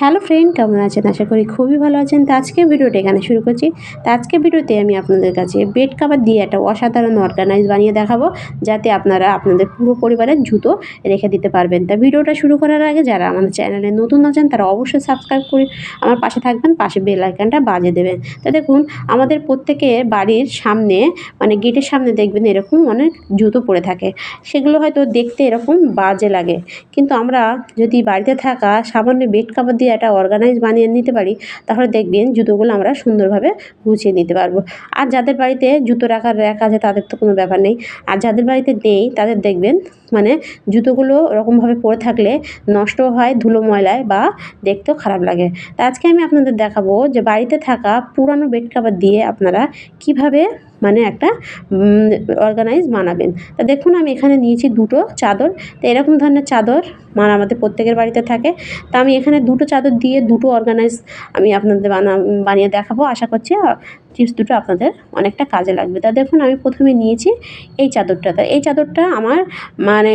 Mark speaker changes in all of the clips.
Speaker 1: Hello friend, কেমন আছেন? আশা করি খুবই ভালো আছেন। তো আজকে ভিডিওটা এখানে শুরু করছি। তো আজকে ভিডিওতে আমি আপনাদের কাছে বেড কাভার দিয়ে একটা অসাধারণ অর্গানাইজ বানিয়ে দেখাবো, যাতে আপনারা আপনাদের পুরো পরিবারের জুতো রেখে দিতে পারবেন। তা ভিডিওটা শুরু করার আগে যারা আমাদের চ্যানেলে নতুন আছেন, তারা অবশ্যই সাবস্ক্রাইব করে আমার পাশে থাকবেন, পাশে বেল আইকনটা বাজিয়ে দেবেন। তো দেখুন, আমাদের প্রত্যেকে বাড়ির সামনে মানে গেটের সামনে দেখবেন এরকম অনেক জুতো পড়ে থাকে। সেগুলো হয়তো দেখতে এরকম বাজে লাগে। কিন্তু আমরা যদি বাড়িতে থাকা সামান্য বেড কাভার একটা অর্গানাইজ বানিয়ে নিতে পারি, তাহলে দেখবেন জুতোগুলো আমরা সুন্দরভাবে গুছিয়ে নিতে পারব। আর যাদের বাড়িতে জুতো রাখার র্যাক আছে, তাদের তো কোনো ব্যাপার নেই। আর যাদের বাড়িতে নেই, তাদের দেখবেন মানে জুতোগুলো ওরকমভাবে পরে থাকলে নষ্ট হয় ধুলো ময়লায় বা দেখতেও খারাপ লাগে। তা আজকে আমি আপনাদের দেখাবো যে বাড়িতে থাকা পুরানো বেড কাভার দিয়ে আপনারা কীভাবে মানে একটা অর্গানাইজ বানাবেন। তা দেখুন আমি এখানে নিয়েছি দুটো চাদর। তো এরকম ধরনের চাদর মানে আমাদের প্রত্যেকের বাড়িতে থাকে। তা আমি এখানে দুটো চাদর দিয়ে দুটো অর্গানাইজ আমি আপনাদের বানা, বানিয়ে দেখাবো। আশা করছি টিপস দুটো আপনাদের অনেকটা কাজে লাগবে। তা দেখুন, আমি প্রথমে নিয়েছি এই চাদরটা। এই চাদরটা আমার মানে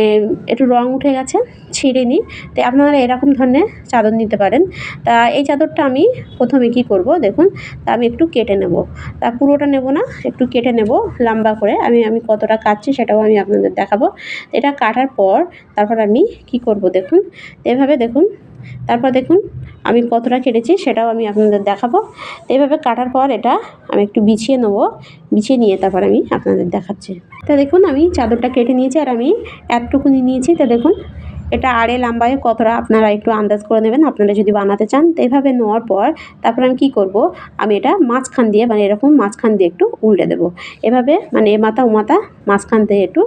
Speaker 1: একটু রং উঠে গেছে ছিঁড়ে নিই তো আপনারা এরকম ধরনের চাদর নিতে পারেন। তা এই চাদরটা আমি প্রথমে কী করব দেখুন, তা আমি একটু কেটে নেব। তা পুরোটা নেব না, একটু কেটে নেব লম্বা করে। আমি আমি কতটা কাটছি সেটাও আমি আপনাদের দেখাবো। এটা কাটার পর তারপর আমি কি করব দেখুন, এভাবে দেখুন, তারপর দেখুন আমি কতটা কেটেছি সেটাও আমি আপনাদের দেখাবো। তো এভাবে কাটার পর এটা আমি একটু বিছিয়ে নেব। বিছিয়ে নিয়ে তারপর আমি আপনাদের দেখাচ্ছি। তা দেখুন, আমি চাদরটা কেটে নিয়েছি আর আমি এতটুকুনি নিয়েছি। তা দেখুন এটা আড়ে লাম্বায় কতটা আপনারা একটু আন্দাজ করে নেবেন? আপনারা যদি বানাতে চান, তো এভাবে নেওয়ার পর তারপর আমি কি করব? আমি এটা মাঝখান দিয়ে মানে এরকম মাঝখান দিয়ে একটু উল্টে দেবো। এভাবে মানে এ মাথা ও মাথা মাঝখান দিয়ে একটু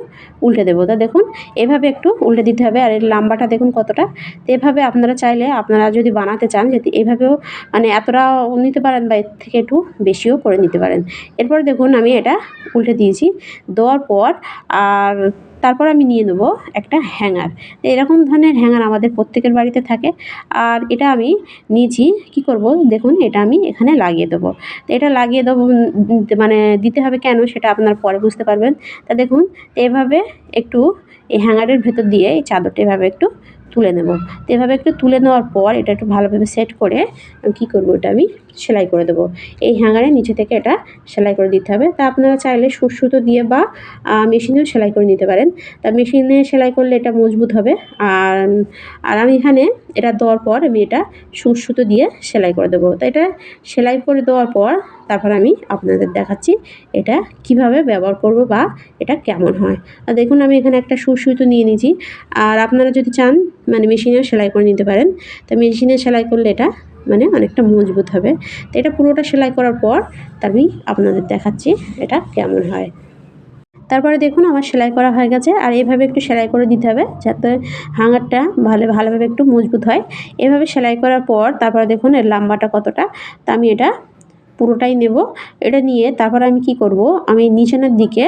Speaker 1: উল্টে দেবো। তা দেখুন, এভাবে একটু উল্টে দিতে হবে আর এর লাম্বাটা দেখুন কতটা। তো এভাবে আপনারা চাইলে আপনারা যদি বানাতে চান, যদি এভাবেও মানে এতটা নিতে পারেন বা এর থেকে একটু বেশিও করে নিতে পারেন। এরপর দেখুন, আমি এটা উল্টে দিয়েছি। দেওয়ার পর আর তারপর আমি নিয়ে নেব একটা হ্যাঙ্গার। এরকম ধরনের হ্যাঙ্গার আমাদের প্রত্যেকের বাড়িতে থাকে। আর এটা আমি নিয়েছি, কি করব? দেখুন, এটা আমি এখানে লাগিয়ে দেবো। তো এটা লাগিয়ে দেবো মানে দিতে হবে কেন সেটা আপনার পরে বুঝতে পারবেন। তা দেখুন এভাবে একটু এই হ্যাঙ্গারের ভেতর দিয়ে এই চাদরটা এভাবে একটু তুলে নেব। তো এভাবে একটু তুলে নেওয়ার পর এটা একটু ভালোভাবে সেট করে কী করব এটা আমি সেলাই করে দেবো। এই হ্যাঙ্গারের নিচে থেকে এটা সেলাই করে দিতে হবে। তা আপনারা চাইলে সুতো দিয়ে বা মেশিনেও সেলাই করে নিতে পারেন। তা মেশিনে সেলাই করলে এটা মজবুত হবে। আর আর আমি এখানে এটা দেওয়ার পর আমি এটা সুতো দিয়ে সেলাই করে দেবো। তা এটা সেলাই করে দেওয়ার পর তারপর আমি আপনাদের দেখাচ্ছি এটা কীভাবে ব্যবহার করব বা এটা কেমন হয়। আর দেখুন আমি এখানে একটা সুর সুতো নিয়ে নিয়েছি। আর আপনারা যদি চান মানে মেশিনেও সেলাই করে নিতে পারেন। তা মেশিনে সেলাই করলে এটা মানে অনেকটা মজবুত হবে। তো এটা পুরোটা সেলাই করার পর আমি আপনাদের দেখাচ্ছি এটা কেমন হয়। তারপরে দেখুন আমার সেলাই করা হয়ে গেছে। আর এভাবে একটু সেলাই করে দিতে হবে যাতে হাঙারটা ভালো, ভালোভাবে একটু মজবুত হয়। এভাবে সেলাই করার পর তারপরে দেখুন এর লাম্বাটা কতটা। তা আমি এটা পুরোটাই নেব। এটা নিয়ে তারপর আমি কি করব? আমি নিচেনের দিকে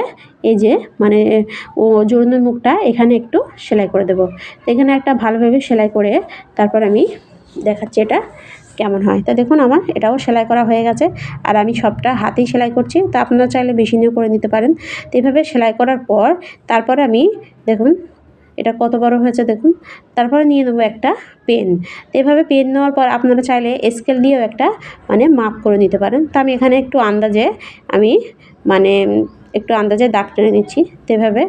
Speaker 1: এই যে মানে ও জোরনের মুখটা এখানে একটু সেলাই করে দেব। এখানে একটা ভালোভাবে সেলাই করে তারপর আমি দেখাচ্ছি এটা। কেমন হয়? তা দেখুন আমার, এটাও সেলাই করা হয়ে গেছে। আর আমি সবটা হাতেই সেলাই করছি, তা আপনারা চাইলে মেশিনেও করে নিতে পারেন। তো এভাবে সেলাই করার পর, তারপর আমি দেখুন, এটা কত বড় হয়েছে দেখুন, তারপরে নিয়ে নেব একটা পেন। তো এভাবে পেন নেওয়ার পর আপনারা চাইলে স্কেল দিয়েও একটা মানে মাপ করে নিতে পারেন। তো আমি এখানে একটু আন্দাজে, আমি মানে একটু আন্দাজে দাগ টেনে নিচ্ছি। তো এভাবে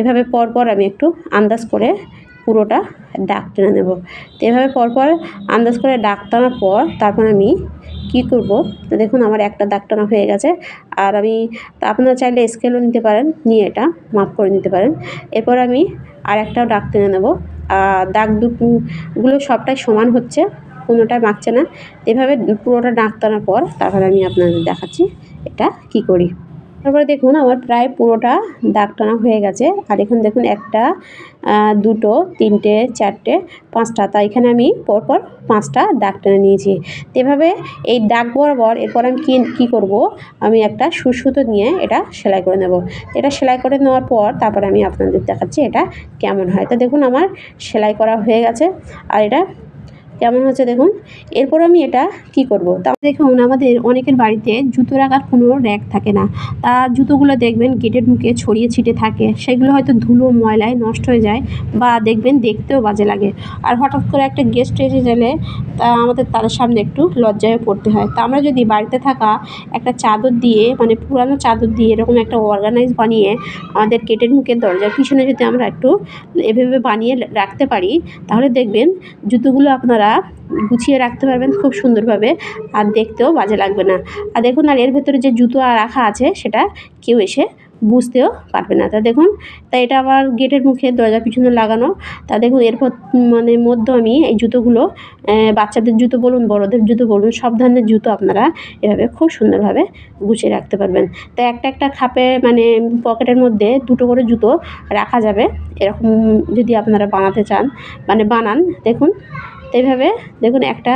Speaker 1: এভাবে পরপর আমি একটু আন্দাজ করে পুরোটা ডাক টেনে নেব। তো এভাবে পরপর আন্দাজ করে ডাক টানার পর তারপর আমি কী করব? তো দেখুন আমার একটা দাগ টানা হয়ে গেছে। আর আমি আপনারা চাইলে স্কেলও নিতে পারেন, নিয়ে এটা মাপ করে নিতে পারেন। এরপর আমি আর একটাও দাগ টেনে নেব। দাগ দুগুলো সবটাই সমান হচ্ছে, কোনোটাই মাখছে না। এভাবে পুরোটা ডাক টানার পর তারপরে আমি আপনাদের দেখাচ্ছি এটা কি করি। তারপরে দেখুন আমার প্রায় পুরোটা দাগ টানা হয়ে গেছে। আর এখন দেখুন একটা দুটো, তিনটে, চারটে, পাঁচটা। তা এখানে আমি পরপর পাঁচটা দাগ টেনে নিয়েছি। তো এভাবে এই দাগ বরাবর এরপর আমি কী কী করব? আমি একটা সুসুতো নিয়ে এটা সেলাই করে নেব। এটা সেলাই করে নেওয়ার পর তারপর আমি আপনাদের দেখাচ্ছি এটা কেমন হয়। তো দেখুন আমার সেলাই করা হয়ে গেছে। আর এটা কেমন হচ্ছে দেখুন? এরপর আমি এটা কি করব? তা দেখুন, আমাদের অনেকের বাড়িতে জুতো রাখার কোনো র্যাক থাকে না। তা জুতোগুলো দেখবেন গেটের মুখে ছড়িয়ে ছিটে থাকে। সেগুলো হয়তো ধুলো, ময়লায় নষ্ট হয়ে যায় বা দেখবেন দেখতেও বাজে লাগে। আর হঠাৎ করে একটা গেস্ট এসে গেলে তা আমাদের তাদের সামনে একটু লজ্জায় পড়তে হয়। তা আমরা যদি বাড়িতে থাকা একটা চাদর দিয়ে মানে পুরানো চাদর দিয়ে এরকম একটা অর্গানাইজ বানিয়ে আমাদের গেটের মুখের দরজার পিছনে যদি আমরা একটু এভাবে বানিয়ে রাখতে পারি, তাহলে দেখবেন জুতোগুলো আপনারা গুছিয়ে রাখতে পারবেন খুব সুন্দরভাবে আর দেখতেও বাজে লাগবে না। আর দেখুন, আর এর ভেতরে যে জুতো রাখা আছে, সেটা কেউ এসে বুঝতেও পারবে না। তা দেখুন, তা এটা আবার গেটের মুখে দরজার পিছনে লাগানো। তা দেখুন, এরপর মানে মধ্যে আমি এই জুতোগুলো বাচ্চাদের জুতো বলুন, বড়দের জুতো বলুন, সব ধরনের জুতো আপনারা এভাবে খুব সুন্দরভাবে গুছিয়ে রাখতে পারবেন। তা একটা একটা খাপে মানে পকেটের মধ্যে দুটো করে জুতো রাখা যাবে। এরকম যদি আপনারা বানাতে চান মানে বানান, দেখুন। তো এইভাবে দেখুন একটা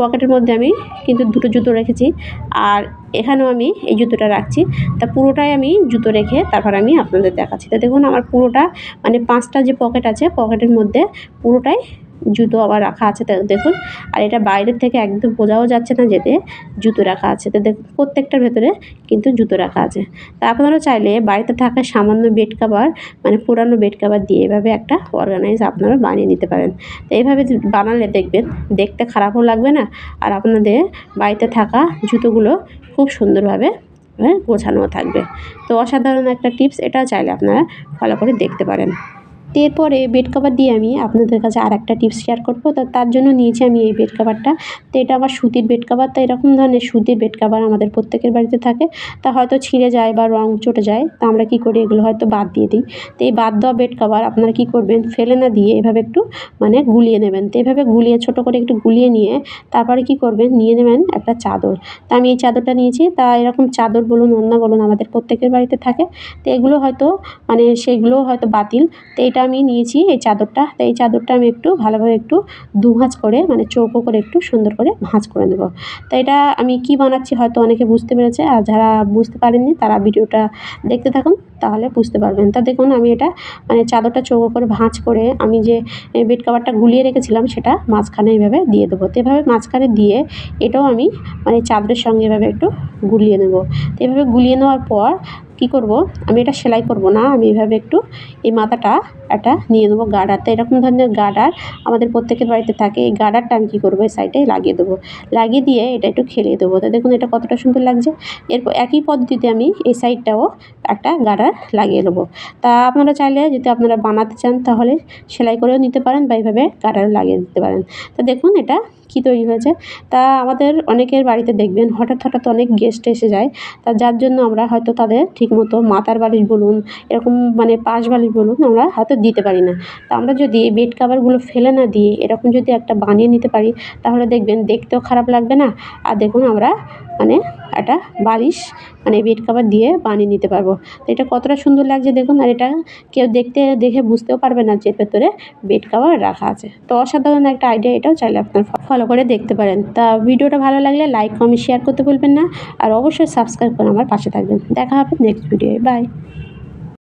Speaker 1: পকেটের মধ্যে আমি কিন্তু দুটো জুতো রেখেছি। আর এখানেও আমি এই জুতোটা রাখছি। তা পুরোটাই আমি জুতো রেখে তারপর আমি আপনাদের দেখাচ্ছি। তা দেখুন আমার পুরোটা মানে পাঁচটা যে পকেট আছে, পকেটের মধ্যে পুরোটাই জুতো আবার রাখা আছে দেখুন। আর এটা বাইরের থেকে একদম বোঝাও যাচ্ছে না যেতে, জুতো রাখা আছে। তো দেখুন, প্রত্যেকটার ভেতরে কিন্তু জুতো রাখা আছে। তা আপনারা চাইলে বাড়িতে থাকা সামান্য বেড কাভার মানে পুরানো বেড কাভার দিয়ে এভাবে একটা অর্গানাইজ আপনারা বানিয়ে নিতে পারেন। তো এইভাবে বানালে দেখবেন, দেখতে খারাপও লাগবে না। আর আপনাদের বাড়িতে থাকা জুতোগুলো খুব সুন্দরভাবে গোছানো থাকবে। তো অসাধারণ একটা টিপস এটাও চাইলে আপনারা ফলো করে দেখতে পারেন। এরপরে বেড কভার দিয়ে আমি আপনাদের কাছে আর একটা টিপস শেয়ার করব। তো তার জন্য নিয়েছি আমি এই বেড কভারটা তো এটা আমার সুতির বেড কভার তো এরকম ধরনের সুতির বেড কভার আমাদের প্রত্যেকের বাড়িতে থাকে। তা হয়তো ছিঁড়ে যায় বা রং চটে যায়, তা আমরা কী করি? এগুলো হয়তো বাদ দিয়ে দিই। তো এই বাদ দেওয়া বেড কভার আপনারা কী করবেন? ফেলে না দিয়ে এভাবে একটু মানে গুলিয়ে নেবেন। তো এভাবে গুলিয়ে, ছোটো করে একটু গুলিয়ে নিয়ে তারপরে কী করবেন? নিয়ে নেবেন একটা চাদর। তা আমি এই চাদরটা নিয়েছি। তা এরকম চাদর বলুন অন্য বলুন আমাদের প্রত্যেকের বাড়িতে থাকে। তো এগুলো হয়তো মানে সেগুলোও হয়তো বাতিল। তো এটা আমি নিয়েছি এই চাদরটা। তো এই চাদরটা আমি একটু ভালোভাবে একটু দু ভাঁজ করে মানে চৌকো করে একটু সুন্দর করে ভাঁজ করে নেব। তো এটা আমি কি বানাচ্ছি হয়তো অনেকে বুঝতে পেরেছে, আর যারা বুঝতে পারেননি তারা ভিডিওটা দেখতে থাকুন, তাহলে বুঝতে পারবেন। তা দেখুন, আমি এটা মানে চাদরটা চৌকো করে ভাঁজ করে আমি যে বেড কাভারটা গুলিয়ে রেখেছিলাম সেটা মাঝখানে এইভাবে দিয়ে দেবো। তো এভাবে মাঝখানে দিয়ে এটাও আমি মানে চাদরের সঙ্গে এভাবে একটু গুলিয়ে নেব। তো এভাবে গুলিয়ে নেওয়ার পর কী করব? আমি এটা সেলাই করব না। আমি এভাবে একটু এই মাথাটা একটা নিয়ে নেব। তো এরকম ধরনের গার্ডার আমাদের প্রত্যেকের বাড়িতে থাকে। এই গার্ডারটা আমি কী করব? এই সাইডে লাগিয়ে দেবো। লাগিয়ে দিয়ে এটা একটু খেলিয়ে দেবো। তো দেখুন এটা কতটা সুন্দর লাগছে। এরপর একই পদ্ধতিতে আমি এই সাইডটাও একটা গার্ডার লাগিয়ে দেবো তা আপনারা চাইলে যদি আপনারা বানাতে চান তাহলে সেলাই করেও নিতে পারেন বা এইভাবে গার্ডার লাগিয়ে দিতে পারেন। তো দেখুন এটা কী তৈরি হয়েছে। তা আমাদের অনেকের বাড়িতে দেখবেন হঠাৎ হঠাৎ অনেক গেস্ট এসে যায়। তা যার জন্য আমরা হয়তো তাদের ঠিকমতো মাথার বালিশ বলুন, এরকম মানে পাশ বালিশ বলুন আমরা হয়তো দিতে পারি না। তা আমরা যদি এই বেড কাভারগুলো ফেলে না দিয়ে এরকম যদি একটা বানিয়ে নিতে পারি, তাহলে দেখবেন দেখতেও খারাপ লাগবে না। আর দেখুন আমরা মানে একটা বালিশ মানে বেড কাভার দিয়ে বানিয়ে নিতে পারব। তো এটা কতটা সুন্দর লাগছে দেখুন, আর এটা কেউ দেখতে, দেখে বুঝতেও পারবে না যে ভেতরে বেড কাভার রাখা আছে। তো অসাধারণ একটা আইডিয়া এটাও চাইলে আপনার ফলো করে দেখতে পারেন। তা ভিডিওটা ভালো লাগলে লাইক কমেন্ট শেয়ার করতে ভুলবেন না। আর অবশ্যই সাবস্ক্রাইব করে আমার পাশে থাকবেন। দেখা হবে নেক্সট ভিডিও বাই